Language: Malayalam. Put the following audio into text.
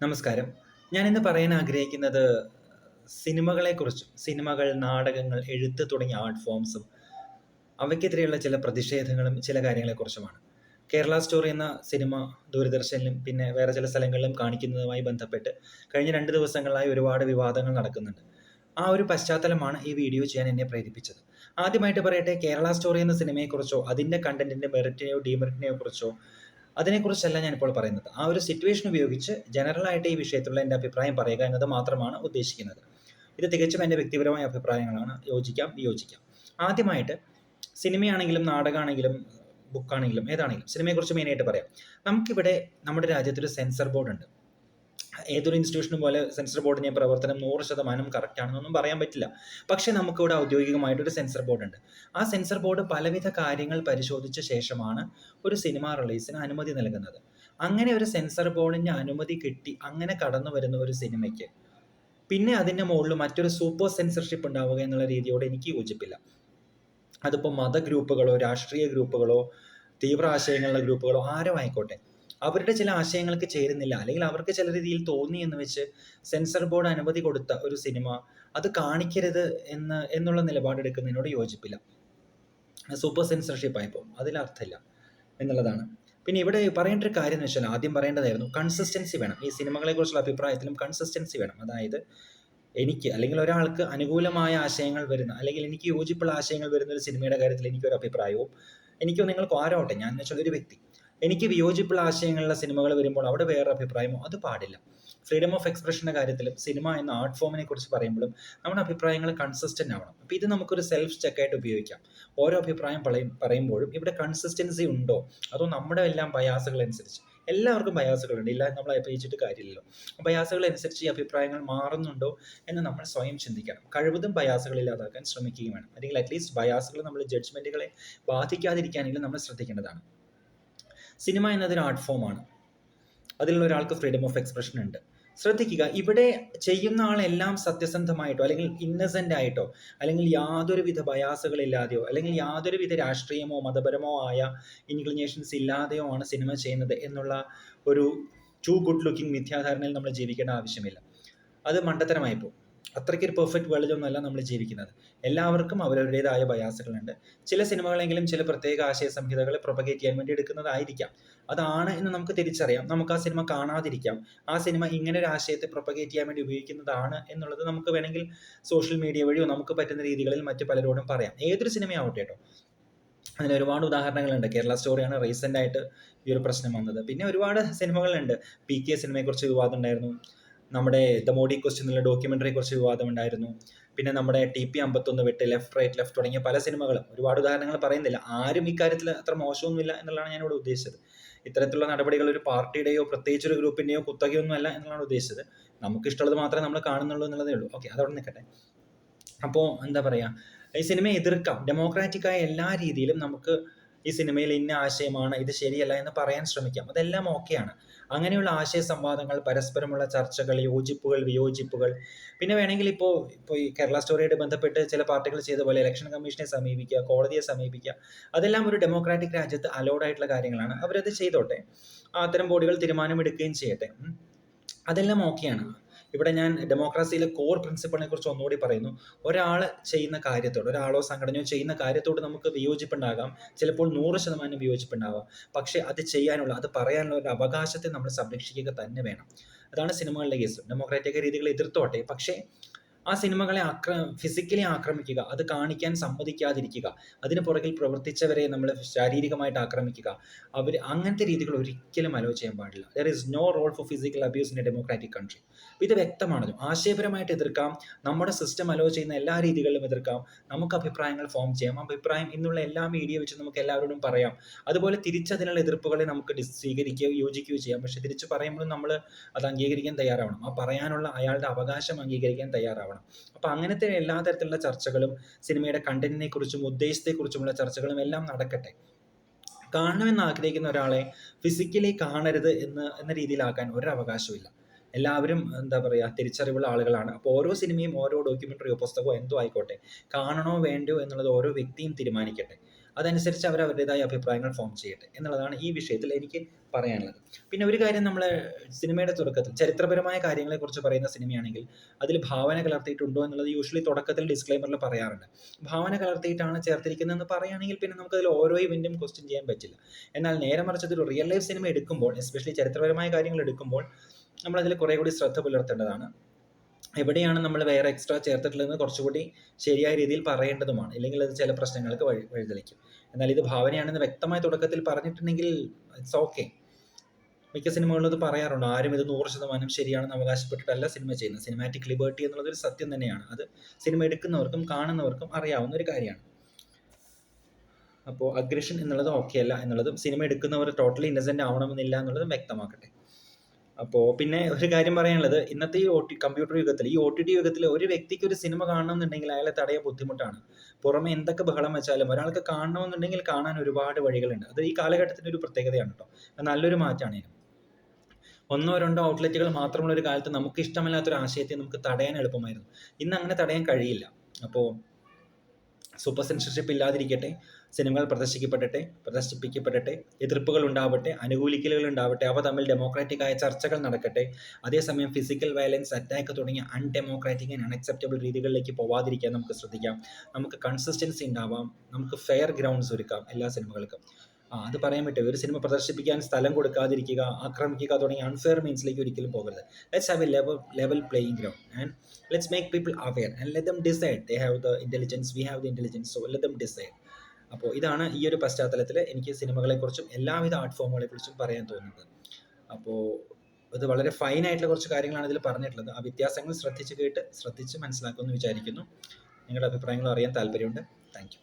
നമസ്കാരം. ഞാൻ ഇന്ന് പറയാൻ ആഗ്രഹിക്കുന്നത് സിനിമകളെ കുറിച്ചും സിനിമകൾ നാടകങ്ങൾ എഴുത്ത് തുടങ്ങിയ ആർട്ട് ഫോംസും അവയ്ക്കെതിരെയുള്ള ചില പ്രതിഷേധങ്ങളും ചില കാര്യങ്ങളെ കുറിച്ചുമാണ് കേരള സ്റ്റോറി എന്ന സിനിമ ദൂരദർശനിലും പിന്നെ വേറെ ചില സ്ഥലങ്ങളിലും കാണിക്കുന്നതുമായി ബന്ധപ്പെട്ട് കഴിഞ്ഞ രണ്ട് ദിവസങ്ങളായി ഒരുപാട് വിവാദങ്ങൾ നടക്കുന്നുണ്ട്. ആ ഒരു പശ്ചാത്തലമാണ് ഈ വീഡിയോ ചെയ്യാൻ എന്നെ പ്രേരിപ്പിച്ചത്. ആദ്യമായിട്ട് പറയട്ടെ കേരള സ്റ്റോറി എന്ന സിനിമയെക്കുറിച്ചോ അതിന്റെ കണ്ടന്റിന്റെ മെറിറ്റിനെയോ ഡിമെറിറ്റിനെയോ കുറിച്ചോ അതിനെക്കുറിച്ചല്ല ഞാൻ ഇപ്പോൾ പറയുന്നത്. ആ ഒരു സിറ്റുവേഷൻ ഉപയോഗിച്ച് ജനറൽ ആയിട്ട് ഈ വിഷയത്തിലുള്ള എന്റെ അഭിപ്രായം പറയുക എന്നത് മാത്രമാണ് ഉദ്ദേശിക്കുന്നത്. ഇത് തികച്ചും എന്റെ വ്യക്തിപരമായ അഭിപ്രായങ്ങളാണ്. യോജിക്കാം വിയോജിക്കാം. ആദ്യമായിട്ട് സിനിമയാണെങ്കിലും നാടകമാണെങ്കിലും ബുക്കാണെങ്കിലും ഏതാണെങ്കിലും സിനിമയെക്കുറിച്ച് മെയിനായിട്ട് പറയാം. നമുക്കിവിടെ നമ്മുടെ രാജ്യത്തൊരു സെൻസർ ബോർഡ് ഉണ്ട്. ഏതൊരു ഇൻസ്റ്റിറ്റ്യൂഷനും പോലെ സെൻസർ ബോർഡിന്റെ പ്രവർത്തനം നൂറ് ശതമാനം കറക്റ്റ് ആണെന്നൊന്നും പറയാൻ പറ്റില്ല. പക്ഷേ നമുക്കിവിടെ ഔദ്യോഗികമായിട്ടൊരു സെൻസർ ബോർഡ് ഉണ്ട്. ആ സെൻസർ ബോർഡ് പലവിധ കാര്യങ്ങൾ പരിശോധിച്ച ശേഷമാണ് ഒരു സിനിമ റിലീസിന് അനുമതി നൽകുന്നത്. അങ്ങനെ ഒരു സെൻസർ ബോർഡിന്റെ അനുമതി കിട്ടി അങ്ങനെ കടന്നു വരുന്ന ഒരു സിനിമയ്ക്ക് പിന്നെ അതിന്റെ മുകളിൽ മറ്റൊരു സൂപ്പർ സെൻസർഷിപ്പ് ഉണ്ടാവുക എന്നുള്ള രീതിയോട് എനിക്ക് യോജിപ്പില്ല. അതിപ്പോൾ മത ഗ്രൂപ്പുകളോ രാഷ്ട്രീയ ഗ്രൂപ്പുകളോ തീവ്ര ആശയങ്ങളുള്ള ഗ്രൂപ്പുകളോ ആരോ ആയിക്കോട്ടെ. അവരുടെ ചില ആശയങ്ങൾക്ക് ചേരുന്നില്ല. അല്ലെങ്കിൽ അവർക്ക് ചില രീതിയിൽ തോന്നി എന്ന് വെച്ച് സെൻസർ ബോർഡ് അനുമതി കൊടുത്ത ഒരു സിനിമ അത് കാണിക്കരുത് എന്ന് എന്നുള്ള നിലപാടെടുക്കുന്നതിനോട് യോജിപ്പില്ല. സൂപ്പർ സെൻസർഷിപ്പ് ആയപ്പോൾ അതിലർത്ഥമില്ല എന്നുള്ളതാണ്. പിന്നെ ഇവിടെ പറയേണ്ട ഒരു കാര്യം എന്ന് വെച്ചാൽ ആദ്യം പറയേണ്ടതായിരുന്നു കൺസിസ്റ്റൻസി വേണം. ഈ സിനിമകളെക്കുറിച്ചുള്ള അഭിപ്രായത്തിലും കൺസിസ്റ്റൻസി വേണം. അതായത് എനിക്ക് അല്ലെങ്കിൽ ഒരാൾക്ക് അനുകൂലമായ ആശയങ്ങൾ വരുന്ന അല്ലെങ്കിൽ എനിക്ക് യോജിപ്പുള്ള ആശയങ്ങൾ വരുന്ന ഒരു സിനിമയുടെ കാര്യത്തിൽ എനിക്കൊരു അഭിപ്രായവും എനിക്കോ നിങ്ങൾക്ക് ആരോട്ടെ ഞാൻ എന്ന് വെച്ചാൽ ഒരു വ്യക്തി. എനിക്ക് വിയോജിപ്പുള്ള ആശയങ്ങളുള്ള സിനിമകൾ വരുമ്പോൾ അവിടെ വേറെ അഭിപ്രായമോ അത് പാടില്ല. ഫ്രീഡം ഓഫ് എക്സ്പ്രഷന്റെ കാര്യത്തിലും സിനിമ എന്ന ആർട്ട് ഫോമിനെ കുറിച്ച് പറയുമ്പോഴും നമ്മുടെ അഭിപ്രായങ്ങൾ കൺസിസ്റ്റന്റ് ആവണം. അപ്പോൾ ഇത് നമുക്കൊരു സെൽഫ് ചെക്കായിട്ട് ഉപയോഗിക്കാം. ഓരോ അഭിപ്രായം പറയും പറയുമ്പോഴും ഇവിടെ കൺസിസ്റ്റൻസി ഉണ്ടോ? അതോ നമ്മുടെ എല്ലാം ബയാസുകൾ അനുസരിച്ച്? എല്ലാവർക്കും ബയാസുകളുണ്ട് ഇല്ല നമ്മൾ അഭിപ്രായിച്ചിട്ട് കാര്യമില്ലല്ലോ. ബയാസുകൾ അനുസരിച്ച് ഈ അഭിപ്രായങ്ങൾ മാറുന്നുണ്ടോ എന്ന് നമ്മൾ സ്വയം ചിന്തിക്കണം. കഴിവതും ബയാസുകൾ ഇല്ലാതാക്കാൻ ശ്രമിക്കുകയും വേണം. അല്ലെങ്കിൽ അറ്റ്ലീസ്റ്റ് ബയാസുകൾ നമ്മൾ ജഡ്ജ്മെന്റുകളെ ബാധിക്കാതിരിക്കാനെങ്കിലും നമ്മൾ ശ്രദ്ധിക്കേണ്ടതാണ്. സിനിമ എന്നതൊരു ആർട്ട് ഫോമാണ് അതിലുള്ള ഒരാൾക്ക് ഫ്രീഡം ഓഫ് എക്സ്പ്രഷൻ ഉണ്ട്. ശ്രദ്ധിക്കുക ഇവിടെ ചെയ്യുന്ന ആളെല്ലാം സത്യസന്ധമായിട്ടോ അല്ലെങ്കിൽ ഇന്നസെന്റ് ആയിട്ടോ അല്ലെങ്കിൽ യാതൊരുവിധ ബയാസുകളില്ലാതെയോ അല്ലെങ്കിൽ യാതൊരുവിധ രാഷ്ട്രീയമോ മതപരമോ ആയ ഇൻക്ലിനേഷൻസ് ഇല്ലാതെയോ ആണ് സിനിമ ചെയ്യുന്നത് എന്നുള്ള ഒരു ടു ഗുഡ് ലുക്കിംഗ് മിഥ്യാധാരണയിൽ നമ്മൾ ജീവിക്കേണ്ട ആവശ്യമില്ല. അത് മണ്ടത്തരമായി പോകും. അത്രയ്ക്ക് ഒരു പെർഫെക്റ്റ് വേൾഡിലൊന്നുമല്ല നമ്മൾ ജീവിക്കുന്നത്. എല്ലാവർക്കും അവരവരുടേതായ ബയാസുകളുണ്ട് ചില സിനിമകളെങ്കിലും ചില പ്രത്യേക ആശയ സംഹിതകളെ പ്രൊപ്പഗേറ്റ് ചെയ്യാൻ വേണ്ടി എടുക്കുന്നതായിരിക്കാം. അതാണ് എന്ന് നമുക്ക് തിരിച്ചറിയാം. നമുക്ക് ആ സിനിമ കാണാതിരിക്കാം. ആ സിനിമ ഇങ്ങനെ ഒരു ആശയത്തെ പ്രൊപ്പഗേറ്റ് ചെയ്യാൻ വേണ്ടി ഉപയോഗിക്കുന്നതാണ് എന്നുള്ളത് നമുക്ക് വേണമെങ്കിൽ സോഷ്യൽ മീഡിയ വഴിയോ നമുക്ക് പറ്റുന്ന രീതികളിൽ മറ്റു പലരോടും പറയാം. ഏതൊരു സിനിമയാവട്ടെ കേട്ടോ. അതിന് ഒരുപാട് ഉദാഹരണങ്ങളുണ്ട്. കേരള സ്റ്റോറിയാണ് റീസെന്റ് ആയിട്ട് ഈ ഒരു പ്രശ്നം വന്നത്. പിന്നെ ഒരുപാട് സിനിമകളുണ്ട്. പി കെ സിനിമയെക്കുറിച്ച് വിവാദം ഉണ്ടായിരുന്നു. നമ്മുടെ ദ മോഡി ക്വസ്റ്റ്യൻ എന്നുള്ള ഡോക്യുമെന്ററി കുറിച്ച് വിവാദം ഉണ്ടായിരുന്നു. പിന്നെ നമ്മുടെ ടി പി അമ്പത്തൊന്ന് വിട്ട് ലെഫ്റ്റ് റൈറ്റ് ലെഫ്റ്റ് തുടങ്ങിയ പല സിനിമകളും ഒരുപാട് ഉദാഹരണങ്ങൾ പറയുന്നില്ല. ആരും ഇക്കാര്യത്തിൽ അത്ര മോശമൊന്നുമില്ല എന്നുള്ളതാണ് ഞാൻ ഇവിടെ ഉദ്ദേശിച്ചത്. ഇത്തരത്തിലുള്ള നടപടികൾ ഒരു പാർട്ടിയുടെയോ പ്രത്യേകിച്ച് ഒരു ഗ്രൂപ്പിന്റെയോ കുത്തകയൊന്നും അല്ല എന്നുള്ളതാണ് ഉദ്ദേശിച്ചത്. നമുക്ക് ഇഷ്ടമുള്ളത് മാത്രമേ നമ്മൾ കാണുന്നുള്ളൂ എന്നുള്ളതേ ഉള്ളൂ. ഓക്കെ അതവിടെ നിൽക്കട്ടെ. അപ്പോൾ എന്താ പറയുക ഈ സിനിമയെ എതിർക്കാം. ഡെമോക്രാറ്റിക്കായ എല്ലാ രീതിയിലും നമുക്ക് ഈ സിനിമയിൽ ഇന്ന ആശയമാണ് ഇത് ശരിയല്ല എന്ന് പറയാൻ ശ്രമിക്കാം. അതെല്ലാം ഓക്കെയാണ് അങ്ങനെയുള്ള ആശയ സംവാദങ്ങൾ പരസ്പരമുള്ള ചർച്ചകൾ യോജിപ്പുകൾ വിയോജിപ്പുകൾ. പിന്നെ വേണമെങ്കിൽ ഇപ്പോൾ ഇപ്പോൾ ഈ കേരള സ്റ്റോറിയായിട്ട് ബന്ധപ്പെട്ട് ചില പാർട്ടികൾ ചെയ്ത പോലെ ഇലക്ഷൻ കമ്മീഷനെ സമീപിക്കുക കോടതിയെ സമീപിക്കുക അതെല്ലാം ഒരു ഡെമോക്രാറ്റിക് രാജ്യത്ത് അലൗഡ് ആയിട്ടുള്ള കാര്യങ്ങളാണ്. അവരത് ചെയ്തോട്ടെ. അത്തരം ബോഡികൾ തീരുമാനമെടുക്കുകയും ചെയ്യട്ടെ. അതെല്ലാം ഓക്കെയാണ് ഇവിടെ ഞാൻ ഡെമോക്രസിയിലെ കോർ പ്രിൻസിപ്പിളിനെ കുറിച്ച് ഒന്നുകൂടി പറയുന്നു. ഒരാൾ ചെയ്യുന്ന കാര്യത്തോട് ഒരാളോ സംഘടനയോ ചെയ്യുന്ന കാര്യത്തോട് നമുക്ക് വിയോജിപ്പുണ്ടാകാം. ചിലപ്പോൾ നൂറ് ശതമാനം വിയോജിപ്പുണ്ടാവാം. പക്ഷേ അത് ചെയ്യാനുള്ള അത് പറയാനുള്ള ഒരു അവകാശത്തെ നമ്മൾ സംരക്ഷിക്കുക തന്നെ വേണം. അതാണ് സിനിമകളിലെ കേസ് ഡെമോക്രാറ്റിക് രീതികളെ എതിർത്തോട്ടെ. പക്ഷേ ആ സിനിമകളെ ആക്ര ഫിസിക്കലി ആക്രമിക്കുക അത് കാണിക്കാൻ സമ്മതിക്കാതിരിക്കുക അതിന് പുറകിൽ പ്രവർത്തിച്ചവരെ നമ്മൾ ശാരീരികമായിട്ട് ആക്രമിക്കുക അവർ അങ്ങനത്തെ രീതികൾ ഒരിക്കലും അലോ ചെയ്യാൻ പാടില്ല. There is no role for physical abuse in a democratic country ഇത് വ്യക്തമാണല്ലോ. ആശയപരമായിട്ട് എതിർക്കാം നമ്മുടെ സിസ്റ്റം അലോ ചെയ്യുന്ന എല്ലാ രീതികളിലും എതിർക്കാം നമുക്ക് അഭിപ്രായങ്ങൾ ഫോം ചെയ്യാം അഭിപ്രായം ഇന്നുള്ള എല്ലാ മീഡിയ വെച്ച് നമുക്ക് എല്ലാവരോടും പറയാം. അതുപോലെ തിരിച്ചതിനുള്ള എതിർപ്പുകളെ നമുക്ക് സ്വീകരിക്കുകയോ യോജിക്കുകയോ ചെയ്യാം. പക്ഷെ തിരിച്ച് പറയുമ്പോഴും നമ്മൾ അത് അംഗീകരിക്കാൻ തയ്യാറാവണം. ആ പറയാനുള്ള അയാളുടെ അവകാശം അംഗീകരിക്കാൻ തയ്യാറാവണം. അപ്പോൾ അങ്ങനത്തെ എല്ലാ തരത്തിലുള്ള ചർച്ചകളും സിനിമയുടെ കണ്ടന്റിനെ കുറിച്ചും ഉദ്ദേശത്തെക്കുറിച്ചുമുള്ള ചർച്ചകളും എല്ലാം നടക്കട്ടെ. കാണണമെന്ന് ആഗ്രഹിക്കുന്ന ഒരാളെ ഫിസിക്കലി കാണരുത് എന്ന് എന്ന രീതിയിലാക്കാൻ ഒരു അവകാശമില്ല എല്ലാവരും എന്താ പറയുക തിരിച്ചറിവുള്ള ആളുകളാണ്. അപ്പോൾ ഓരോ സിനിമയും ഓരോ ഡോക്യുമെന്ററിയോ പുസ്തകമോ എന്തോ ആയിക്കോട്ടെ. കാണണോ വേണ്ടോ എന്നുള്ളത് ഓരോ വ്യക്തിയും തീരുമാനിക്കട്ടെ. അതനുസരിച്ച് അവർ അവരുടേതായ അഭിപ്രായങ്ങൾ ഫോം ചെയ്യട്ടെ എന്നുള്ളതാണ് ഈ വിഷയത്തിൽ എനിക്ക് പറയാനുള്ളത്. പിന്നെ ഒരു കാര്യം നമ്മൾ സിനിമയുടെ തുടക്കത്തിൽ ചരിത്രപരമായ കാര്യങ്ങളെക്കുറിച്ച് പറയുന്ന സിനിമയാണെങ്കിൽ അതിൽ ഭാവന കലർത്തിയിട്ടുണ്ടോ എന്നുള്ളത് യൂഷ്വലി തുടക്കത്തിൽ ഡിസ്ക്ലൈമറിൽ പറയാറുണ്ട്. ഭാവന കലർത്തിയിട്ടാണ് ചേർത്തിരിക്കുന്നതെന്ന് പറയുകയാണെങ്കിൽ പിന്നെ നമുക്ക് അതിൽ ഓരോ ഇവന്റും ക്വസ്റ്റ്യൻ ചെയ്യാൻ പറ്റില്ല. എന്നാൽ നേരെ മറിച്ച് ഒരു റിയൽ ലൈഫ് സിനിമ എടുക്കുമ്പോൾ എസ്പെഷ്യലി ചരിത്രപരമായ കാര്യങ്ങൾ എടുക്കുമ്പോൾ നമ്മളതിൽ കുറേ കൂടി ശ്രദ്ധ പുലർത്തേണ്ടതാണ്. എവിടെയാണ് നമ്മൾ വേറെ എക്സ്ട്രാ ചേർത്തിട്ടുള്ളതെന്ന് കുറച്ചുകൂടി ശരിയായ രീതിയിൽ പറയേണ്ടതുമാണ്. ഇല്ലെങ്കിൽ അത് ചില പ്രശ്നങ്ങൾക്ക് വഴി വഴിതെളിക്കും. എന്നാൽ ഇത് ഭാവനയാണെന്ന് വ്യക്തമായ തുടക്കത്തിൽ പറഞ്ഞിട്ടുണ്ടെങ്കിൽ ഇറ്റ്സ് ഓക്കെ മിക്ക സിനിമകളിലും ഇത് പറയാറുണ്ട്. ആരും ഇത് നൂറ് ശതമാനം ശരിയാണെന്ന് അവകാശപ്പെട്ടിട്ടല്ല സിനിമ ചെയ്യുന്നത്. സിനിമാറ്റിക് ലിബർട്ടി എന്നുള്ളത് ഒരു സത്യം തന്നെയാണ്. അത് സിനിമ എടുക്കുന്നവർക്കും കാണുന്നവർക്കും അറിയാവുന്ന ഒരു കാര്യമാണ്. അപ്പോൾ അഗ്രഷൻ എന്നുള്ളത് ഓക്കെ അല്ല എന്നുള്ളതും സിനിമ എടുക്കുന്നവർ ടോട്ടലി ഇന്നസെന്റ് ആവണമെന്നില്ല എന്നുള്ളതും വ്യക്തമാക്കട്ടെ. അപ്പോൾ പിന്നെ ഒരു കാര്യം പറയാനുള്ളത് ഇന്നത്തെ ഈ കമ്പ്യൂട്ടർ യുഗത്തിൽ ഈ ഒ ടി ടി യുഗത്തിൽ ഒരു വ്യക്തിക്ക് ഒരു സിനിമ കാണണമെന്നുണ്ടെങ്കിൽ അയാളെ തടയ ബുദ്ധിമുട്ടാണ്. പുറമെ എന്തൊക്കെ ബഹളം വെച്ചാലും ഒരാൾക്ക് കാണണമെന്നുണ്ടെങ്കിൽ കാണാൻ ഒരുപാട് വഴികളുണ്ട്. അത് ഈ കാലഘട്ടത്തിന്റെ ഒരു പ്രത്യേകതയാണ് കേട്ടോ. നല്ലൊരു മാറ്റമാണ് ഇതിന് ഒന്നോ രണ്ടോ ഔട്ട്ലെറ്റുകൾ മാത്രമുള്ള ഒരു കാലത്ത് നമുക്ക് ഇഷ്ടമല്ലാത്തൊരു ആശയത്തെ നമുക്ക് തടയാൻ എളുപ്പമായിരുന്നു. ഇന്ന് അങ്ങനെ തടയാൻ കഴിയില്ല. അപ്പോൾ സൂപ്പർ സെൻസർഷിപ്പ് ഇല്ലാതിരിക്കട്ടെ സിനിമകൾ പ്രദർശിക്കപ്പെടട്ടെ പ്രദർശിപ്പിക്കപ്പെടട്ടെ എതിർപ്പുകൾ ഉണ്ടാവട്ടെ അനുകൂലിക്കലുകൾ ഉണ്ടാവട്ടെ അവ തമ്മിൽ ഡെമോക്രാറ്റിക് ആയ ചർച്ചകൾ നടക്കട്ടെ. അതേസമയം ഫിസിക്കൽ വയലൻസ് അറ്റാക്ക് തുടങ്ങിയ അൺഡെമോക്രാറ്റിക് ആൻഡ് അൺഅക്സെപ്റ്റബിൾ രീതികളിലേക്ക് പോവാതിരിക്കാൻ നമുക്ക് ശ്രദ്ധിക്കാം. നമുക്ക് കൺസിസ്റ്റൻസി ഉണ്ടാവാം. നമുക്ക് ഫെയർ ഗ്രൗണ്ട്സ് ഒരുക്കാം എല്ലാ സിനിമകൾക്കും. ആ അത് പറയാൻ പറ്റും. ഒരു സിനിമ പ്രദർശിപ്പിക്കാൻ സ്ഥലം കൊടുക്കാതിരിക്കുക ആക്രമിക്കുക തുടങ്ങിയ അൺഫെയർ മീൻസിലേക്ക് ഒരിക്കലും പോകരുത്. Let's have a level level playing ground and let's make people aware and let them decide they have the intelligence we have the intelligence so let them decide അപ്പോൾ ഇതാണ് ഈ ഒരു പശ്ചാത്തലത്തിൽ എനിക്ക് സിനിമകളെക്കുറിച്ചും എല്ലാവിധ ആർട്ട് ഫോമുകളെ കുറിച്ചും പറയാൻ തോന്നുന്നത്. അപ്പോൾ ഇത് വളരെ ഫൈൻ ആയിട്ടുള്ള കുറച്ച് കാര്യങ്ങളാണ് ഇതിൽ പറഞ്ഞിട്ടുള്ളത്. ആ വ്യത്യാസങ്ങൾ ശ്രദ്ധിച്ച് കേട്ട് ശ്രദ്ധിച്ച് മനസ്സിലാക്കുമെന്ന് വിചാരിക്കുന്നു. നിങ്ങളുടെ അഭിപ്രായങ്ങൾ അറിയാൻ താല്പര്യമുണ്ട്. താങ്ക്